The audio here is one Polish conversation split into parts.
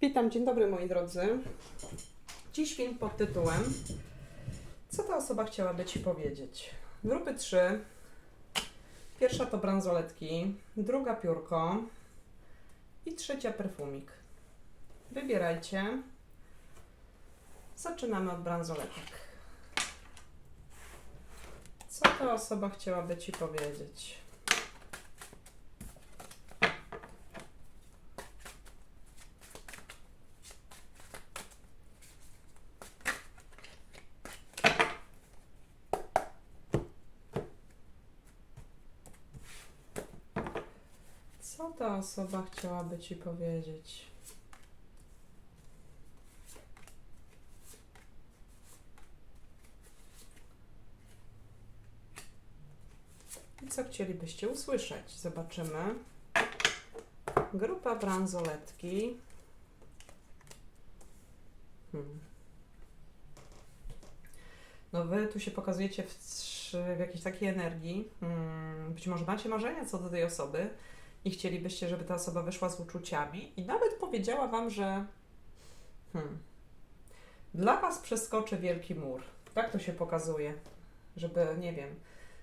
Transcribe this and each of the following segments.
Witam, dzień dobry moi drodzy. Dziś film pod tytułem Co ta osoba chciałaby Ci powiedzieć? Grupy trzy. Pierwsza to bransoletki, druga piórko i trzecia perfumik. Wybierajcie. Zaczynamy od bransoletek. Co ta osoba chciałaby Ci powiedzieć? Co ta osoba chciałaby Ci powiedzieć? I co chcielibyście usłyszeć? Zobaczymy. Grupa bransoletki. Hmm. No wy tu się pokazujecie w, w jakiejś takiej energii. Hmm. Być może macie marzenia co do tej osoby i chcielibyście, żeby ta osoba wyszła z uczuciami i nawet powiedziała wam, że hmm, dla was przeskoczy wielki mur. Tak to się pokazuje, żeby, nie wiem,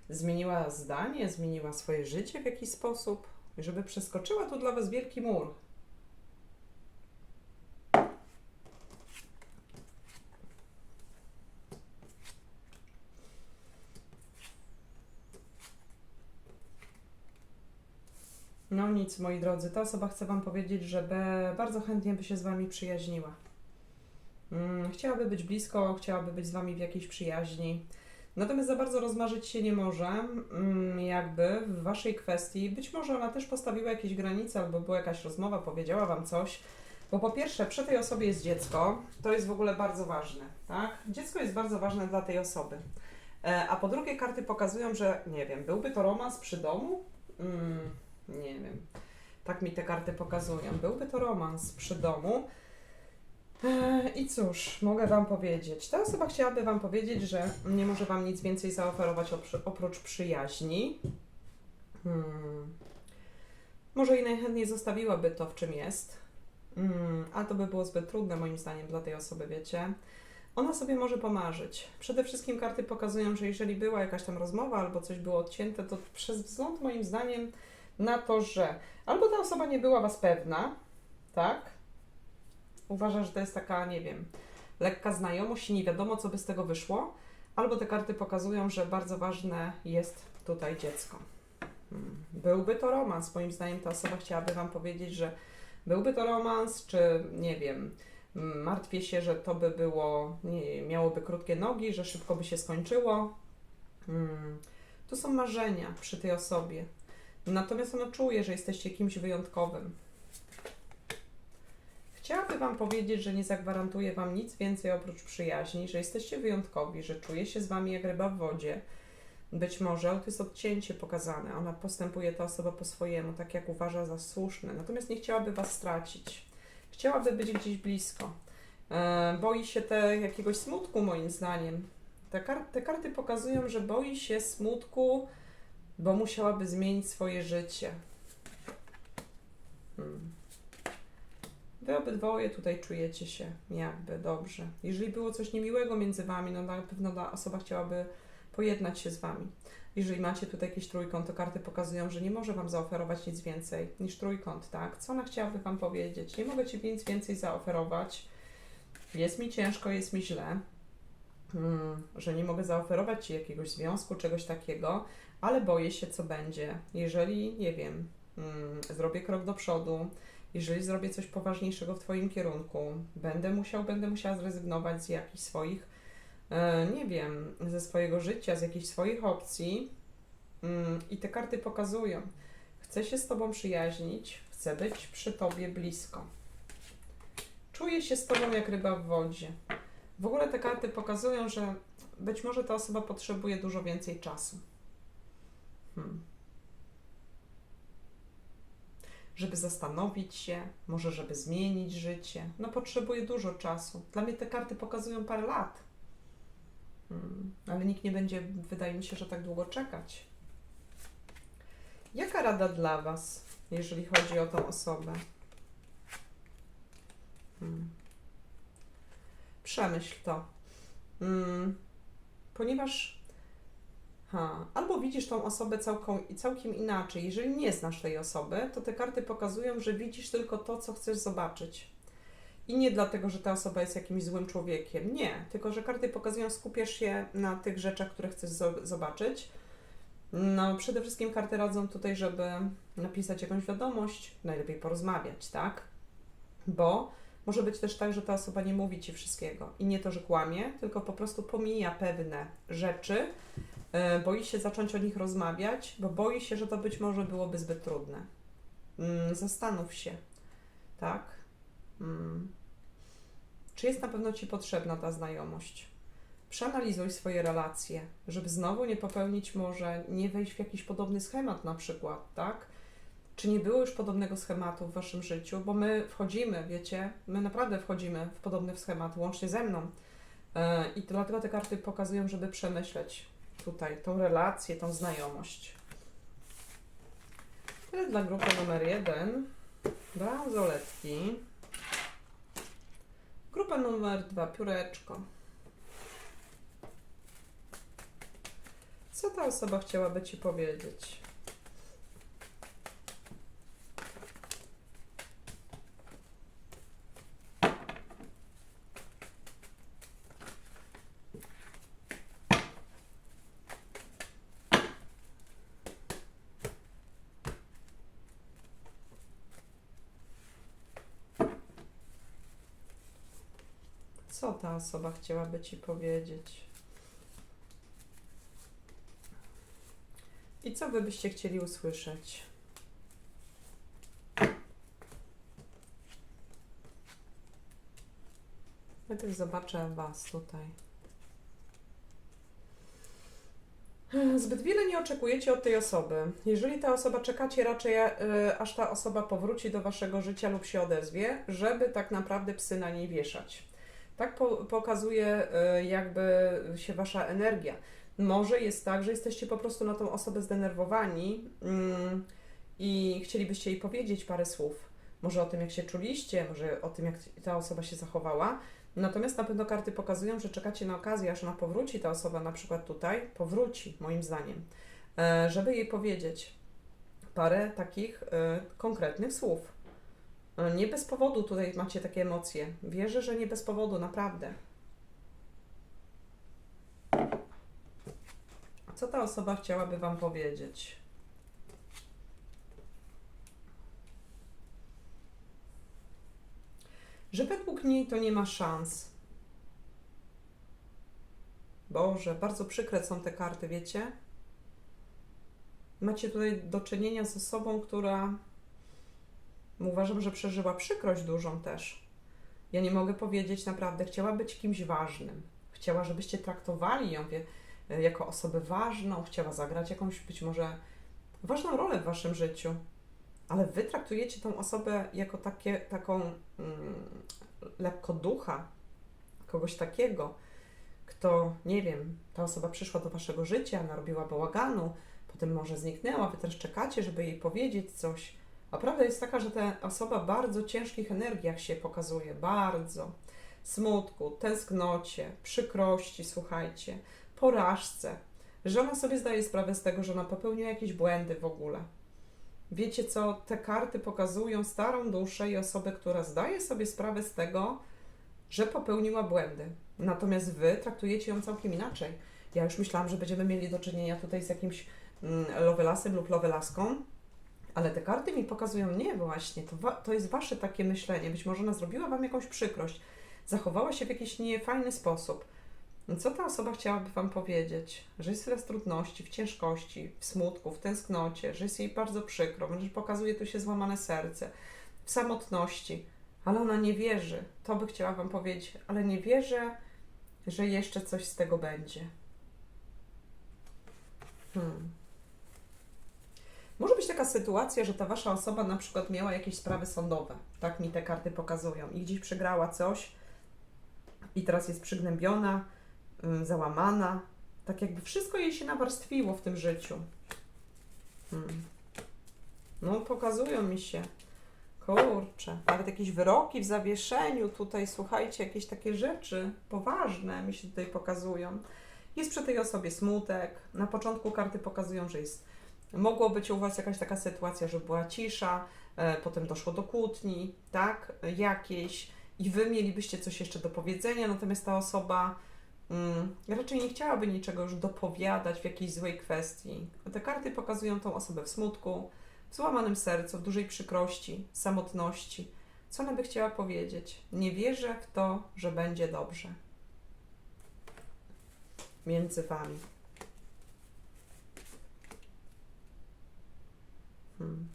zmieniła zdanie, zmieniła swoje życie w jakiś sposób, żeby przeskoczyła tu dla was wielki mur. No nic, moi drodzy, ta osoba chce Wam powiedzieć, że bardzo chętnie by się z Wami przyjaźniła. Mm, chciałaby być blisko, chciałaby być z Wami w jakiejś przyjaźni. Natomiast za bardzo rozmarzyć się nie może, mm, jakby w Waszej kwestii. Być może ona też postawiła jakieś granice, albo była jakaś rozmowa, powiedziała Wam coś. Bo po pierwsze, przy tej osobie jest dziecko, to jest w ogóle bardzo ważne, tak? Dziecko jest bardzo ważne dla tej osoby. E, a po drugie, karty pokazują, że nie wiem, byłby to romans przy domu? Mm, nie wiem. Tak mi te karty pokazują. Byłby to romans przy domu. Eee, I cóż, mogę Wam powiedzieć. Ta osoba chciałaby Wam powiedzieć, że nie może Wam nic więcej zaoferować oprócz przyjaźni. Hmm. Może i najchętniej zostawiłaby to, w czym jest. Hmm. A to by było zbyt trudne, moim zdaniem, dla tej osoby, wiecie. Ona sobie może pomarzyć. Przede wszystkim karty pokazują, że jeżeli była jakaś tam rozmowa albo coś było odcięte, to przez wzgląd, moim zdaniem, na to, że albo ta osoba nie była Was pewna, tak? Uważa, że to jest taka, nie wiem, lekka znajomość i nie wiadomo, co by z tego wyszło, albo te karty pokazują, że bardzo ważne jest tutaj dziecko. Hmm. Byłby to romans. Moim zdaniem ta osoba chciałaby Wam powiedzieć, że byłby to romans, czy nie wiem, martwię się, że to by było, nie, miałoby krótkie nogi, że szybko by się skończyło. Hmm. To są marzenia przy tej osobie. Natomiast ono czuje, że jesteście kimś wyjątkowym. Chciałabym Wam powiedzieć, że nie zagwarantuję Wam nic więcej oprócz przyjaźni, że jesteście wyjątkowi, że czuje się z Wami jak ryba w wodzie. Być może to jest odcięcie pokazane. Ona postępuje ta osoba po swojemu, tak jak uważa za słuszne. Natomiast nie chciałaby Was stracić. Chciałaby być gdzieś blisko. E, boi się te jakiegoś smutku, moim zdaniem. Te, kar- te karty pokazują, że boi się smutku, bo musiałaby zmienić swoje życie. Hmm. Wy obydwoje tutaj czujecie się jakby dobrze. Jeżeli było coś niemiłego między wami, no na pewno ta osoba chciałaby pojednać się z wami. Jeżeli macie tutaj jakiś trójkąt, to karty pokazują, że nie może wam zaoferować nic więcej niż trójkąt, tak? Co ona chciałaby wam powiedzieć? Nie mogę ci nic więcej zaoferować. Jest mi ciężko, jest mi źle. Hmm, że nie mogę zaoferować ci jakiegoś związku, czegoś takiego, ale boję się, co będzie. Jeżeli, nie wiem, mm, zrobię krok do przodu, jeżeli zrobię coś poważniejszego w Twoim kierunku, będę musiał, będę musiała zrezygnować z jakichś swoich, e, nie wiem, ze swojego życia, z jakichś swoich opcji. Mm, I te karty pokazują, chcę się z Tobą przyjaźnić, chcę być przy Tobie blisko. Czuję się z Tobą jak ryba w wodzie. W ogóle te karty pokazują, że być może ta osoba potrzebuje dużo więcej czasu. Hmm. Żeby zastanowić się, może żeby zmienić życie. No potrzebuje dużo czasu. Dla mnie te karty pokazują parę lat. Hmm. Ale nikt nie będzie, wydaje mi się, że tak długo czekać. Jaka rada dla Was, jeżeli chodzi o tą osobę? Przemyśl to. Mm, ponieważ ha, albo widzisz tą osobę całką, całkiem inaczej. Jeżeli nie znasz tej osoby, to te karty pokazują, że widzisz tylko to, co chcesz zobaczyć. I nie dlatego, że ta osoba jest jakimś złym człowiekiem. Nie, tylko że karty pokazują, skupiasz się na tych rzeczach, które chcesz zo- zobaczyć. No, przede wszystkim karty radzą tutaj, żeby napisać jakąś wiadomość, najlepiej porozmawiać, tak? Bo może być też tak, że ta osoba nie mówi ci wszystkiego. I nie to, że kłamie, tylko po prostu pomija pewne rzeczy, e, boi się zacząć o nich rozmawiać, bo boi się, że to być może byłoby zbyt trudne. Mm, Zastanów się, tak? Mm. Czy jest na pewno ci potrzebna ta znajomość? Przeanalizuj swoje relacje, żeby znowu nie popełnić może, nie wejść w jakiś podobny schemat na przykład, tak? Czy nie było już podobnego schematu w waszym życiu? Bo my wchodzimy, wiecie, my naprawdę wchodzimy w podobny schemat, łącznie ze mną. E, I to dlatego te karty pokazują, żeby przemyśleć tutaj tą relację, tą znajomość. Tyle dla grupy numer jeden. Bransoletki. Grupa numer dwa, pióreczko. Co ta osoba chciałaby Ci powiedzieć? Co osoba chciałaby Ci powiedzieć? I co Wy byście chcieli usłyszeć? Najpierw zobaczę Was tutaj. Zbyt wiele nie oczekujecie od tej osoby. Jeżeli ta osoba czekacie raczej, e, aż ta osoba powróci do Waszego życia lub się odezwie, żeby tak naprawdę psy na niej wieszać. Tak po, pokazuje e, jakby się Wasza energia. Może jest tak, że jesteście po prostu na tą osobę zdenerwowani mm, i chcielibyście jej powiedzieć parę słów. Może o tym, jak się czuliście, może o tym, jak ta osoba się zachowała. Natomiast na pewno karty pokazują, że czekacie na okazję, aż ona powróci, ta osoba na przykład tutaj, powróci, moim zdaniem, e, żeby jej powiedzieć parę takich e, konkretnych słów. E, Nie bez powodu tutaj macie takie emocje. Wierzę, że nie bez powodu, naprawdę. Co ta osoba chciałaby Wam powiedzieć? Że według niej to nie ma szans. Boże, bardzo przykre są te karty, wiecie? Macie tutaj do czynienia z osobą, która uważam, że przeżyła przykrość dużą też. Ja nie mogę powiedzieć naprawdę, chciała być kimś ważnym. Chciała, żebyście traktowali ją wie, jako osobę ważną, chciała zagrać jakąś być może ważną rolę w waszym życiu, ale wy traktujecie tą osobę jako takie, taką mm, lekko ducha, kogoś takiego, kto, nie wiem, ta osoba przyszła do waszego życia, narobiła bałaganu, potem może zniknęła, wy też czekacie, żeby jej powiedzieć coś. A prawda jest taka, że ta osoba w bardzo ciężkich energiach się pokazuje, bardzo. Smutku, tęsknocie, przykrości, słuchajcie, porażce, że ona sobie zdaje sprawę z tego, że ona popełniła jakieś błędy w ogóle. Wiecie co, te karty pokazują starą duszę i osobę, która zdaje sobie sprawę z tego, że popełniła błędy. Natomiast wy traktujecie ją całkiem inaczej. Ja już myślałam, że będziemy mieli do czynienia tutaj z jakimś mm, lovelasem lub lovelaską, ale te karty mi pokazują, nie właśnie, to, to jest wasze takie myślenie. Być może ona zrobiła wam jakąś przykrość, zachowała się w jakiś niefajny sposób. No Co ta osoba chciałaby Wam powiedzieć? Że jest tyle trudności, w ciężkości, w smutku, w tęsknocie, że jest jej bardzo przykro, że pokazuje tu się złamane serce, w samotności, ale ona nie wierzy. To by chciała Wam powiedzieć, ale nie wierzę, że jeszcze coś z tego będzie. Hmm. Może być taka sytuacja, że ta Wasza osoba na przykład miała jakieś sprawy sądowe. Tak mi te karty pokazują. I gdzieś przegrała coś i teraz jest przygnębiona, ym, załamana. Tak jakby wszystko jej się nawarstwiło w tym życiu. Hmm. No, pokazują mi się Kurczę, nawet jakieś wyroki w zawieszeniu, tutaj słuchajcie, jakieś takie rzeczy poważne mi się tutaj pokazują. Jest przy tej osobie smutek. Na początku karty pokazują, że jest, mogło być u Was jakaś taka sytuacja, że była cisza, e, potem doszło do kłótni, tak, jakieś i Wy mielibyście coś jeszcze do powiedzenia, natomiast ta osoba mm, raczej nie chciałaby niczego już dopowiadać w jakiejś złej kwestii. Te karty pokazują tą osobę w smutku, w złamanym sercu, w dużej przykrości, samotności. Co ona by chciała powiedzieć? Nie wierzę w to, że będzie dobrze. Między wami. Hmm.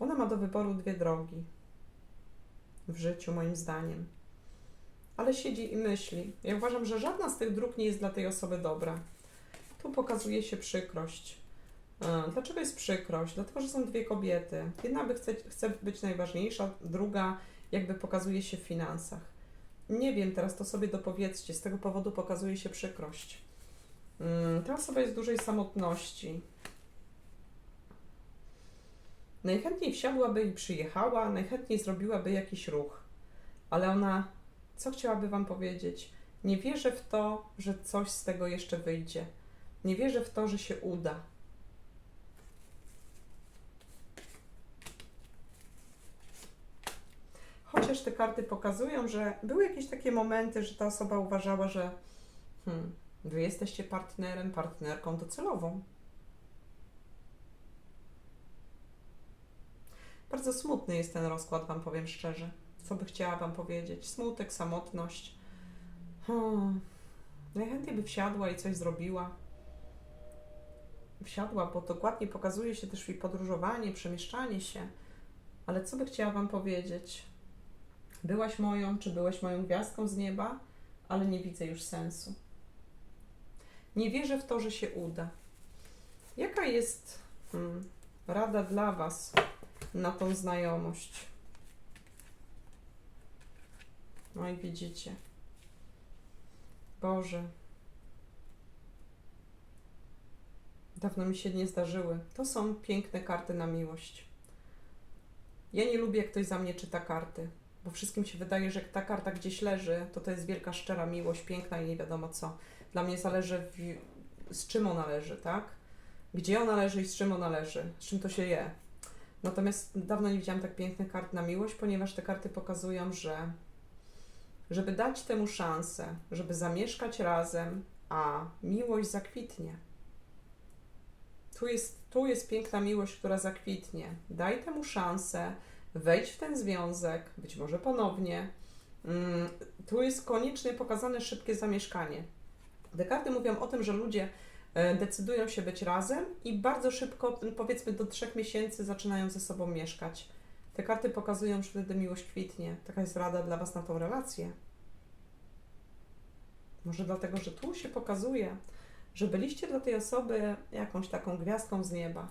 Ona ma do wyboru dwie drogi w życiu, moim zdaniem. Ale siedzi i myśli. Ja uważam, że żadna z tych dróg nie jest dla tej osoby dobra. Tu pokazuje się przykrość. E, Dlaczego jest przykrość? Dlatego, że są dwie kobiety. Jedna by chce, chce być najważniejsza, druga jakby pokazuje się w finansach. Nie wiem, teraz to sobie dopowiedzcie. Z tego powodu pokazuje się przykrość. Mm, Ta osoba jest w dużej samotności. Najchętniej wsiadłaby i przyjechała, najchętniej zrobiłaby jakiś ruch. Ale ona, co chciałaby Wam powiedzieć? Nie wierzę w to, że coś z tego jeszcze wyjdzie. Nie wierzę w to, że się uda. Chociaż te karty pokazują, że były jakieś takie momenty, że ta osoba uważała, że hmm, wy jesteście partnerem, partnerką docelową. Bardzo smutny jest ten rozkład, Wam powiem szczerze. Co by chciała Wam powiedzieć? Smutek, samotność. Hmm. Najchętniej by wsiadła i coś zrobiła. Wsiadła, bo dokładnie pokazuje się też i podróżowanie, przemieszczanie się. Ale co by chciała Wam powiedzieć? Byłaś moją, czy byłeś moją gwiazdką z nieba, ale nie widzę już sensu. Nie wierzę w to, że się uda. Jaka jest hmm, rada dla Was na tą znajomość? No i widzicie. Boże. Dawno mi się nie zdarzyły. To są piękne karty na miłość. Ja nie lubię, jak ktoś za mnie czyta karty, bo wszystkim się wydaje, że jak ta karta gdzieś leży, to to jest wielka, szczera miłość, piękna i nie wiadomo co. Dla mnie zależy, w, z czym ona leży, tak? Gdzie ona leży i z czym ona leży, z czym to się je. Natomiast dawno nie widziałam tak pięknych kart na miłość, ponieważ te karty pokazują, że żeby dać temu szansę, żeby zamieszkać razem, a miłość zakwitnie. Tu jest, tu jest piękna miłość, która zakwitnie. Daj temu szansę, wejdź w ten związek, być może ponownie. Mm, tu jest koniecznie pokazane szybkie zamieszkanie. Te karty mówią o tym, że ludzie decydują się być razem i bardzo szybko, powiedzmy do trzech miesięcy, zaczynają ze sobą mieszkać. Te karty pokazują, że wtedy miłość kwitnie. Taka jest rada dla Was na tą relację. Może dlatego, że tu się pokazuje, że byliście dla tej osoby jakąś taką gwiazdką z nieba.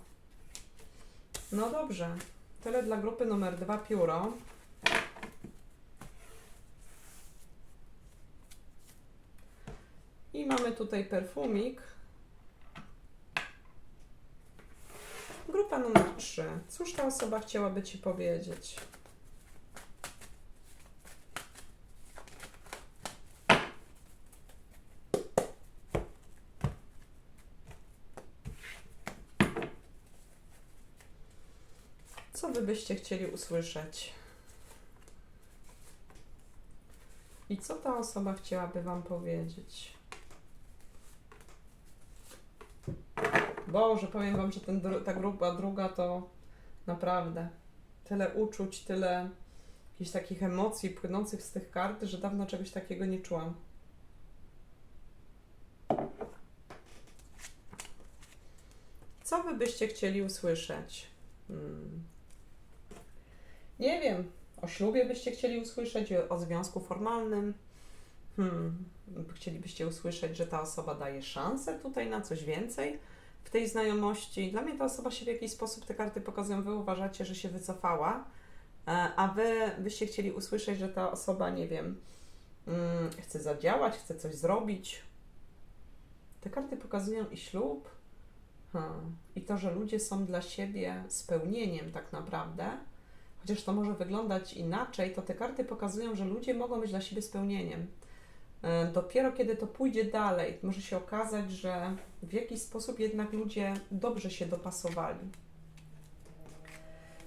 No dobrze. Tyle dla grupy numer dwa pióro. I mamy tutaj perfumik. Grupa numer 3. Cóż ta osoba chciałaby Ci powiedzieć? Co Wy byście chcieli usłyszeć? I co ta osoba chciałaby Wam powiedzieć? Boże, powiem Wam, że ten, ta grupa druga to naprawdę tyle uczuć, tyle jakichś takich emocji płynących z tych kart, że dawno czegoś takiego nie czułam. Co Wy byście chcieli usłyszeć? Hmm. Nie wiem. O ślubie byście chcieli usłyszeć, o związku formalnym. Hmm. Chcielibyście usłyszeć, że ta osoba daje szansę tutaj na coś więcej w tej znajomości. Dla mnie ta osoba się w jakiś sposób, te karty pokazują, wy uważacie, że się wycofała, e, a wy byście chcieli usłyszeć, że ta osoba, nie wiem, mm, chce zadziałać, chce coś zrobić. Te karty pokazują i ślub. I to, że ludzie są dla siebie spełnieniem tak naprawdę, chociaż to może wyglądać inaczej, to te karty pokazują, że ludzie mogą być dla siebie spełnieniem. E, Dopiero kiedy to pójdzie dalej, może się okazać, że w jakiś sposób jednak ludzie dobrze się dopasowali.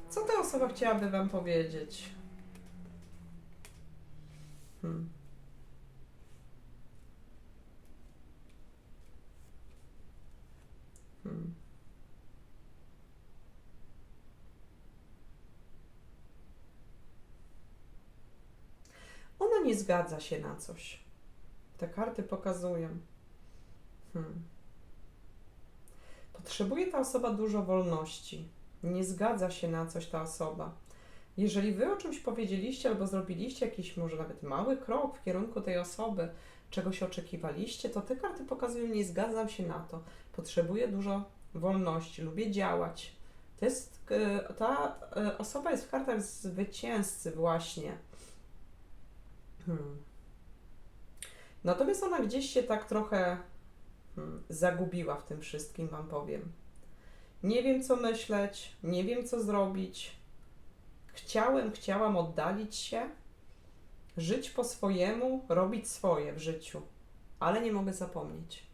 Co ta osoba chciałaby Wam powiedzieć? Hmm. Hmm. Ona nie zgadza się na coś. Te karty pokazują. Hmm. Potrzebuje ta osoba dużo wolności. Nie zgadza się na coś ta osoba. Jeżeli wy o czymś powiedzieliście albo zrobiliście jakiś może nawet mały krok w kierunku tej osoby, czegoś oczekiwaliście, to te karty pokazują, nie zgadzam się na to. Potrzebuję dużo wolności, lubię działać. To jest, e, ta e, osoba jest w kartach zwycięzcy właśnie. Hmm. Natomiast ona gdzieś się tak trochę hmm, zagubiła w tym wszystkim, Wam powiem. Nie wiem, co myśleć, nie wiem, co zrobić. Chciałem, chciałam oddalić się, żyć po swojemu, robić swoje w życiu, ale nie mogę zapomnieć.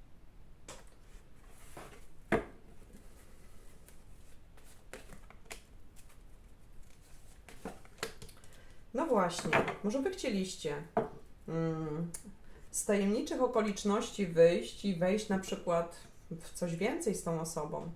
No właśnie, może by chcieliście mm, z tajemniczych okoliczności wyjść i wejść na przykład w coś więcej z tą osobą.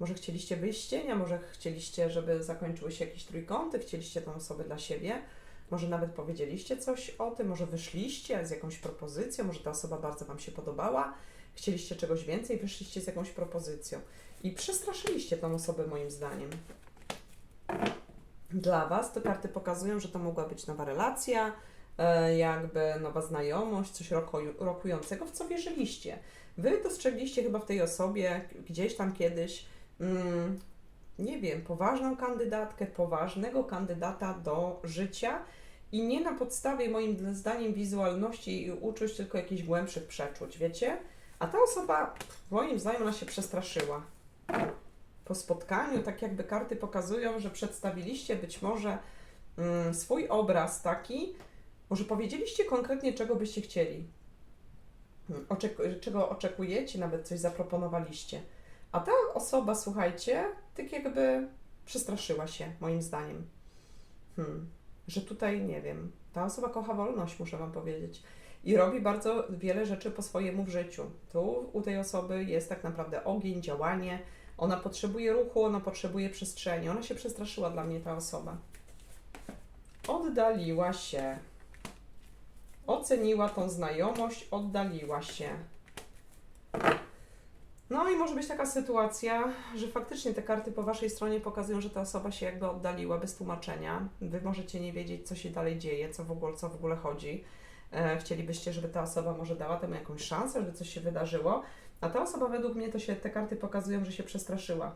Może chcieliście wyjść z cienia, może chcieliście, żeby zakończyły się jakieś trójkąty, chcieliście tą osobę dla siebie, może nawet powiedzieliście coś o tym, może wyszliście z jakąś propozycją, może ta osoba bardzo Wam się podobała, chcieliście czegoś więcej, wyszliście z jakąś propozycją i przestraszyliście tą osobę moim zdaniem. Dla Was te karty pokazują, że to mogła być nowa relacja, jakby nowa znajomość, coś rokującego, w co wierzyliście. Wy dostrzegliście chyba w tej osobie gdzieś tam kiedyś, mm, nie wiem, poważną kandydatkę, poważnego kandydata do życia i nie na podstawie moim zdaniem wizualności i uczuć, tylko jakichś głębszych przeczuć, wiecie? A ta osoba, moim zdaniem, ona się przestraszyła. Po spotkaniu, tak jakby karty pokazują, że przedstawiliście być może mm, swój obraz taki, może powiedzieliście konkretnie, czego byście chcieli, Hmm, oczek- czego oczekujecie, nawet coś zaproponowaliście. A ta osoba, słuchajcie, tak jakby przestraszyła się, moim zdaniem. Hmm. Że tutaj, nie wiem, ta osoba kocha wolność, muszę Wam powiedzieć. I robi bardzo wiele rzeczy po swojemu w życiu. Tu u tej osoby jest tak naprawdę ogień, działanie. Ona potrzebuje ruchu, ona potrzebuje przestrzeni. Ona się przestraszyła dla mnie, ta osoba. Oddaliła się. Oceniła tą znajomość, oddaliła się. No i może być taka sytuacja, że faktycznie te karty po Waszej stronie pokazują, że ta osoba się jakby oddaliła bez tłumaczenia. Wy możecie nie wiedzieć, co się dalej dzieje, co w ogóle, co w ogóle chodzi. E, chcielibyście, żeby ta osoba może dała temu jakąś szansę, żeby coś się wydarzyło, a ta osoba według mnie to się te karty pokazują, że się przestraszyła.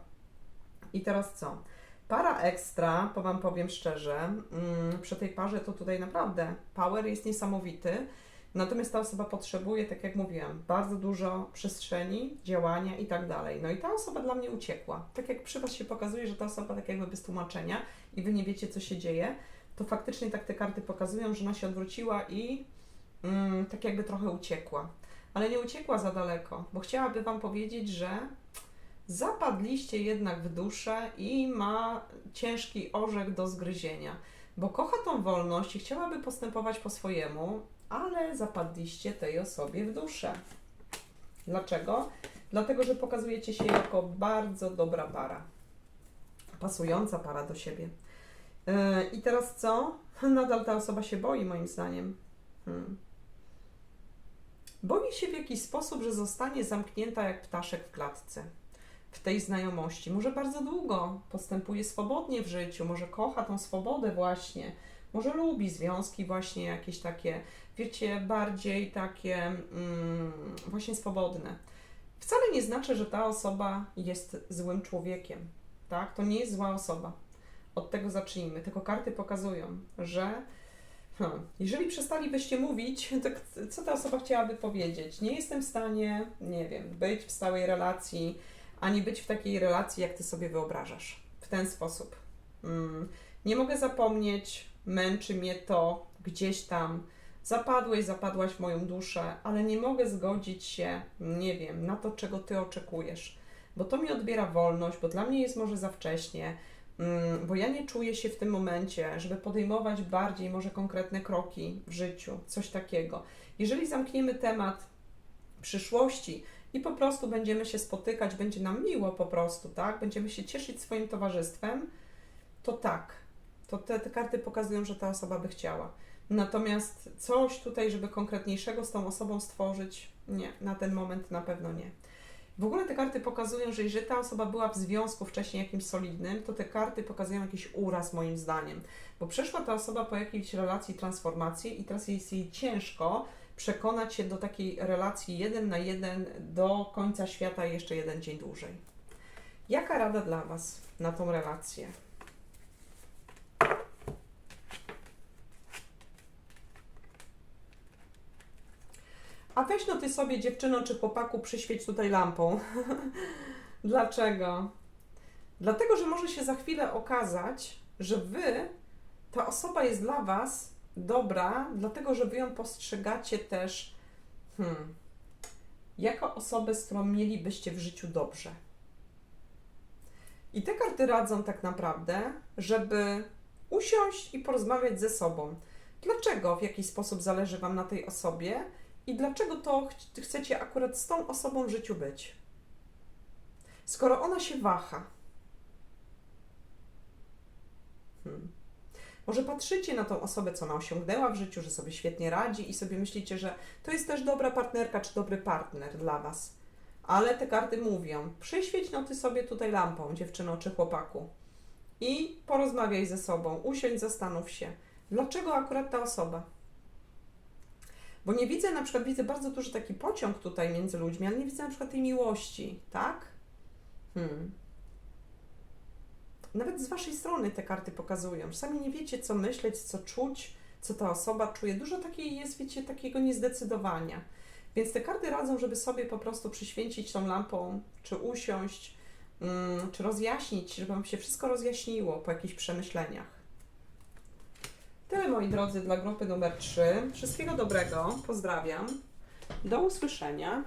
I teraz co? Para ekstra, po Wam powiem szczerze, mm, przy tej parze to tutaj naprawdę power jest niesamowity. Natomiast ta osoba potrzebuje, tak jak mówiłam, bardzo dużo przestrzeni, działania i tak dalej. No i ta osoba dla mnie uciekła. Tak jak przy Was się pokazuje, że ta osoba tak jakby bez tłumaczenia i Wy nie wiecie, co się dzieje, to faktycznie tak te karty pokazują, że ona się odwróciła i mm, tak jakby trochę uciekła. Ale nie uciekła za daleko, bo chciałaby Wam powiedzieć, że zapadliście jednak w duszę i ma ciężki orzech do zgryzienia, bo kocha tą wolność i chciałaby postępować po swojemu, ale zapadliście tej osobie w duszę. Dlaczego? Dlatego, że pokazujecie się jako bardzo dobra para. Pasująca para do siebie. Yy, I teraz co? Nadal ta osoba się boi, moim zdaniem. Hmm. Boi się w jakiś sposób, że zostanie zamknięta jak ptaszek w klatce. W tej znajomości. Może bardzo długo postępuje swobodnie w życiu, może kocha tą swobodę właśnie, może lubi związki właśnie jakieś takie, wiecie, bardziej takie mm, właśnie swobodne. Wcale nie znaczy, że ta osoba jest złym człowiekiem, tak? To nie jest zła osoba. Od tego zacznijmy. Tylko karty pokazują, że Hmm. Jeżeli przestalibyście mówić, to co ta osoba chciałaby powiedzieć? Nie jestem w stanie, nie wiem, być w stałej relacji, ani być w takiej relacji, jak ty sobie wyobrażasz. W ten sposób. Mm. Nie mogę zapomnieć, męczy mnie to gdzieś tam. Zapadłeś, zapadłaś w moją duszę, ale nie mogę zgodzić się, nie wiem, na to, czego ty oczekujesz, bo to mi odbiera wolność, bo dla mnie jest może za wcześnie, mm, bo ja nie czuję się w tym momencie, żeby podejmować bardziej może konkretne kroki w życiu, coś takiego. Jeżeli zamkniemy temat przyszłości i po prostu będziemy się spotykać, będzie nam miło po prostu, tak? Będziemy się cieszyć swoim towarzystwem, to tak. To te, te karty pokazują, że ta osoba by chciała. Natomiast coś tutaj, żeby konkretniejszego z tą osobą stworzyć, nie, na ten moment na pewno nie. W ogóle te karty pokazują, że jeżeli ta osoba była w związku wcześniej jakimś solidnym, to te karty pokazują jakiś uraz moim zdaniem, bo przeszła ta osoba po jakiejś relacji transformacji i teraz jest jej ciężko przekonać się do takiej relacji jeden na jeden do końca świata jeszcze jeden dzień dłużej. Jaka rada dla Was na tą relację? A weź no ty sobie dziewczyno czy chłopaku przyświeć tutaj lampą. Dlaczego? Dlatego, że może się za chwilę okazać, że wy, ta osoba jest dla was dobra, dlatego że wy ją postrzegacie też hmm, jako osobę, z którą mielibyście w życiu dobrze. I te karty radzą tak naprawdę, żeby usiąść i porozmawiać ze sobą. Dlaczego w jakiś sposób zależy Wam na tej osobie i dlaczego to ch- chcecie akurat z tą osobą w życiu być? Skoro ona się waha. Hmm. Może patrzycie na tą osobę, co ona osiągnęła w życiu, że sobie świetnie radzi i sobie myślicie, że to jest też dobra partnerka czy dobry partner dla Was. Ale te karty mówią, przyświeć no ty sobie tutaj lampą, dziewczyno czy chłopaku i porozmawiaj ze sobą, usiądź, zastanów się, dlaczego akurat ta osoba. Bo nie widzę, na przykład widzę bardzo duży taki pociąg tutaj między ludźmi, ale nie widzę na przykład tej miłości, tak? Hmm. Nawet z Waszej strony te karty pokazują. Czasami nie wiecie, co myśleć, co czuć, co ta osoba czuje. Dużo takiej jest, wiecie, takiego niezdecydowania. Więc te karty radzą, żeby sobie po prostu przyświęcić tą lampą, czy usiąść, mm, czy rozjaśnić, żeby Wam się wszystko rozjaśniło po jakichś przemyśleniach. Tyle, moi drodzy, dla grupy numer 3. Wszystkiego dobrego. Pozdrawiam. Do usłyszenia.